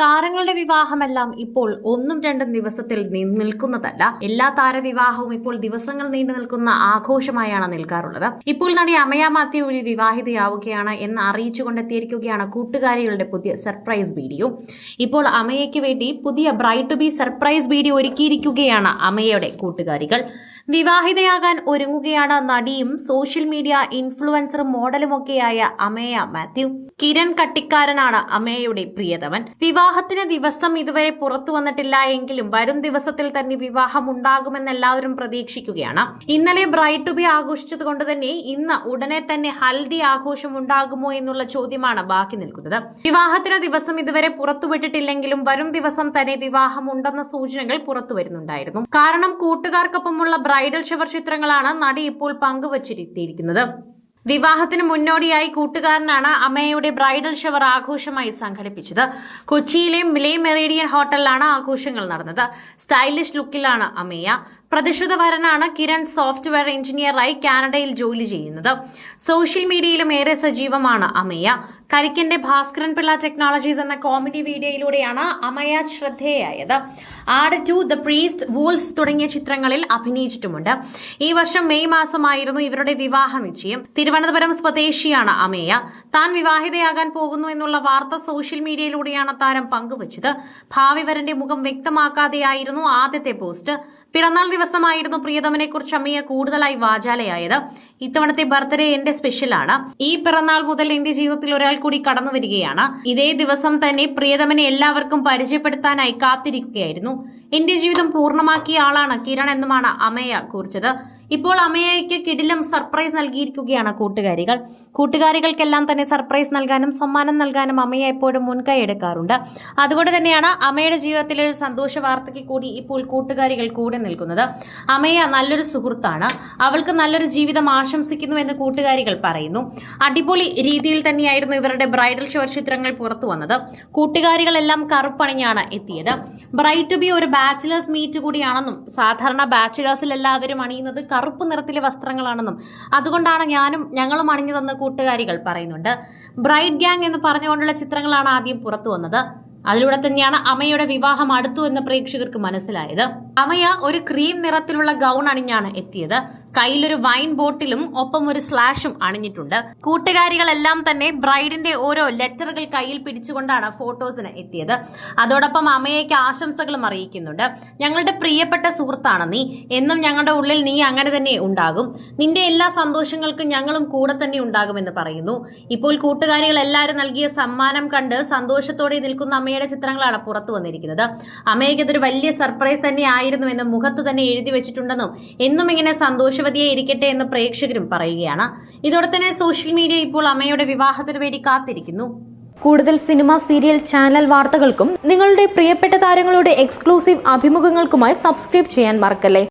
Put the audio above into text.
താരങ്ങളുടെ വിവാഹമെല്ലാം ഇപ്പോൾ ഒന്നും രണ്ടും ദിവസത്തിൽ നിൽക്കുന്നതല്ല. എല്ലാ താരവിവാഹവും ഇപ്പോൾ ദിവസങ്ങൾ നീണ്ടു നിൽക്കുന്ന ആഘോഷമായാണ് നിൽക്കാറുള്ളത്. ഇപ്പോൾ നടി അമയ മാത്യു വഴി വിവാഹിതയാവുകയാണ് എന്ന് അറിയിച്ചുകൊണ്ടെത്തിയിരിക്കുകയാണ് കൂട്ടുകാരികളുടെ പുതിയ സർപ്രൈസ് വീഡിയോ. ഇപ്പോൾ അമയയ്ക്ക് വേണ്ടി പുതിയ bride to be surprise video ഒരുക്കിയിരിക്കുകയാണ് അമയയുടെ കൂട്ടുകാരികൾ. വിവാഹിതയാകാൻ ഒരുങ്ങുകയാണ് നടിയും സോഷ്യൽ മീഡിയ ഇൻഫ്ലുവൻസറും മോഡലുമൊക്കെയായ അമയ മാത്യു. കിരൺ കട്ടിക്കാരനാണ് അമയയുടെ പ്രിയതമൻ. വിവാഹത്തിന് ദിവസം ഇതുവരെ പുറത്തു വന്നിട്ടില്ല എങ്കിലും വരും ദിവസത്തിൽ തന്നെ വിവാഹം ഉണ്ടാകുമെന്ന് എല്ലാവരും പ്രതീക്ഷിക്കുകയാണ്. ഇന്നലെ ബ്രൈഡ് ടു ബി ആഘോഷിച്ചത് കൊണ്ട് തന്നെ ഇന്ന് ഉടനെ തന്നെ ഹൽദി ആഘോഷം ഉണ്ടാകുമോ എന്നുള്ള ചോദ്യമാണ് ബാക്കി നിൽക്കുന്നത്. വിവാഹത്തിന് ദിവസം ഇതുവരെ പുറത്തുവിട്ടിട്ടില്ലെങ്കിലും വരും ദിവസം തന്നെ വിവാഹം ഉണ്ടെന്ന സൂചനകൾ പുറത്തു വരുന്നുണ്ടായിരുന്നു. കാരണം കൂട്ടുകാർക്കൊപ്പമുള്ള ബ്രൈഡൽ ഷവർ ചിത്രങ്ങളാണ് നടി ഇപ്പോൾ പങ്കുവച്ചിരുത്തിയിരിക്കുന്നത്. വിവാഹത്തിന് മുന്നോടിയായി കൂട്ടുകാരനാണ് അമ്മയുടെ ബ്രൈഡൽ ഷവർ ആഘോഷമായി സംഘടിപ്പിച്ചത്. കൊച്ചിയിലെ മിലേ മെറേഡിയൻ ഹോട്ടലിലാണ് ആഘോഷങ്ങൾ നടന്നത്. സ്റ്റൈലിഷ് ലുക്കിലാണ് അമ്മയ പ്രതിഷ്ഠിത വരനാണ് കിരൺ സോഫ്റ്റ്വെയർ എഞ്ചിനീയറായി കാനഡയിൽ ജോലി ചെയ്യുന്നത്. സോഷ്യൽ മീഡിയയിലും ഏറെ സജീവമാണ് അമയ. കരിക്കന്റെ ഭാസ്കരൻ പിള്ള ടെക്നോളജീസ് എന്ന കോമഡി വീഡിയോയിലൂടെയാണ് Amaya ശ്രദ്ധേയായത്. Aadu two the priest wolf തുടങ്ങിയ ചിത്രങ്ങളിൽ അഭിനയിച്ചിട്ടുമുണ്ട്. ഈ വർഷം മെയ് മാസമായിരുന്നു ഇവരുടെ വിവാഹ നിശ്ചയം. തിരുവനന്തപുരം സ്വദേശിയാണ് അമേയ. താൻ വിവാഹിതയാകാൻ പോകുന്നു എന്നുള്ള വാർത്ത സോഷ്യൽ മീഡിയയിലൂടെയാണ് താരം പങ്കുവച്ചത്. ഭാവി വരന്റെ മുഖം വ്യക്തമാക്കാതെയായിരുന്നു ആദ്യത്തെ പോസ്റ്റ്. പിറന്നാൾ ദിവസമായിരുന്നു പ്രിയതമനെ കുറിച്ച് അമ്മയെ കൂടുതലായി വാചാലയായത്. ഇത്തവണത്തെ ബർത്ത്ഡേ എന്റെ സ്പെഷ്യലാണ് ഈ പിറന്നാൾ മുതൽ എന്റെ ജീവിതത്തിൽ ഒരാൾ കൂടി കടന്നു വരികയാണ്. ഇതേ ദിവസം തന്നെ പ്രിയതമനെ എല്ലാവർക്കും പരിചയപ്പെടുത്താനായി കാത്തിരിക്കുകയായിരുന്നു. എന്റെ ജീവിതം പൂർണമാക്കിയ ആളാണ് കിരൺ എന്നുമാണ് അമ്മയെ കുറിച്ചത്. ഇപ്പോൾ അമയയ്ക്ക് കിടിലം സർപ്രൈസ് നൽകിയിരിക്കുകയാണ് കൂട്ടുകാരികൾ. കൂട്ടുകാരികൾക്കെല്ലാം തന്നെ സർപ്രൈസ് നൽകാനും സമ്മാനം നൽകാനും അമയ എപ്പോഴും മുൻകൈ എടുക്കാറുണ്ട്. അതുകൊണ്ട് തന്നെയാണ് അമയുടെ ജീവിതത്തിലെ ഒരു സന്തോഷ വാർത്തയ്ക്ക് കൂടി ഇപ്പോൾ കൂട്ടുകാരികൾ കൂടെ നിൽക്കുന്നത്. അമയ നല്ലൊരു സുഹൃത്താണ്. അവൾക്ക് നല്ലൊരു ജീവിതം ആശംസിക്കുന്നു എന്ന് കൂട്ടുകാരികൾ പറയുന്നു. അടിപൊളി രീതിയിൽ തന്നെയായിരുന്നു ഇവരുടെ ബ്രൈഡൽ ഷോ ചിത്രങ്ങൾ പുറത്തു വന്നത്. കൂട്ടുകാരികളെല്ലാം കറുപ്പണിഞ്ഞാണ് എത്തിയത്. ബ്രൈറ്റ് ബി ഒരു ബാച്ചിലേഴ്സ് മീറ്റ് കൂടിയാണെന്നും സാധാരണ ബാച്ചിലേഴ്സിൽ എല്ലാവരും അണിയുന്നത് കറുപ്പ് നിറത്തിലെ വസ്ത്രങ്ങളാണെന്നും അതുകൊണ്ടാണ് ഞാനും ഞങ്ങളും അണിഞ്ഞതെന്ന് കൂട്ടുകാരികൾ പറയുന്നുണ്ട്. ബ്രൈഡ് ഗ്യാങ് എന്ന് പറഞ്ഞുകൊണ്ടുള്ള ചിത്രങ്ങളാണ് ആദ്യം പുറത്തു വന്നത്. അതിലൂടെ തന്നെയാണ് അമ്മയുടെ വിവാഹം അടുത്തു എന്ന് പ്രേക്ഷകർക്ക് മനസ്സിലായത്. അമയ ഒരു ക്രീം നിറത്തിലുള്ള ഗൗൺ അണിഞ്ഞാണ് എത്തിയത്. കയ്യിലൊരു വൈൻ ബോട്ടിലും ഒപ്പം ഒരു സ്ലാഷും അണിഞ്ഞിട്ടുണ്ട്. കൂട്ടുകാരികളെല്ലാം തന്നെ ബ്രൈഡിന്റെ ഓരോ ലെറ്ററുകൾ കയ്യിൽ പിടിച്ചുകൊണ്ടാണ് ഫോട്ടോസിന് എത്തിയത്. അതോടൊപ്പം അമ്മയേക്ക് ആശംസകളും അറിയിക്കുന്നുണ്ട്. ഞങ്ങളുടെ പ്രിയപ്പെട്ട സുഹൃത്താണ് നീ. എന്നും ഞങ്ങളുടെ ഉള്ളിൽ നീ അങ്ങനെ തന്നെ ഉണ്ടാകും. നിന്റെ എല്ലാ സന്തോഷങ്ങൾക്കും ഞങ്ങളും കൂടെ തന്നെ ഉണ്ടാകുമെന്ന് പറയുന്നു. ഇപ്പോൾ കൂട്ടുകാരികൾ എല്ലാവരും നൽകിയ സമ്മാനം കണ്ട് സന്തോഷത്തോടെ നിൽക്കുന്ന അമ്മയുടെ ചിത്രങ്ങളാണ് പുറത്തു വന്നിരിക്കുന്നത്. അമ്മയ്ക്ക് ഇതൊരു വലിയ സർപ്രൈസ് തന്നെ ആയിരുന്നുവെന്ന് മുഖത്ത് തന്നെ എഴുതി വെച്ചിട്ടുണ്ടെന്നും എന്നും ഇങ്ങനെ സന്തോഷവതിയെ ഇരിക്കട്ടെ എന്ന് പ്രേക്ഷകരും പറയുകയാണ്. ഇതോടെ തന്നെ സോഷ്യൽ മീഡിയ ഇപ്പോൾ അമ്മയുടെ വിവാഹത്തിന് വേണ്ടി കാത്തിരിക്കുന്നു. കൂടുതൽ സിനിമ സീരിയൽ ചാനൽ വാർത്തകൾക്കും നിങ്ങളുടെ പ്രിയപ്പെട്ട താരങ്ങളുടെ എക്സ്ക്ലൂസീവ് അഭിമുഖങ്ങൾക്കുമായി സബ്സ്ക്രൈബ് ചെയ്യാൻ മറക്കല്ലേ?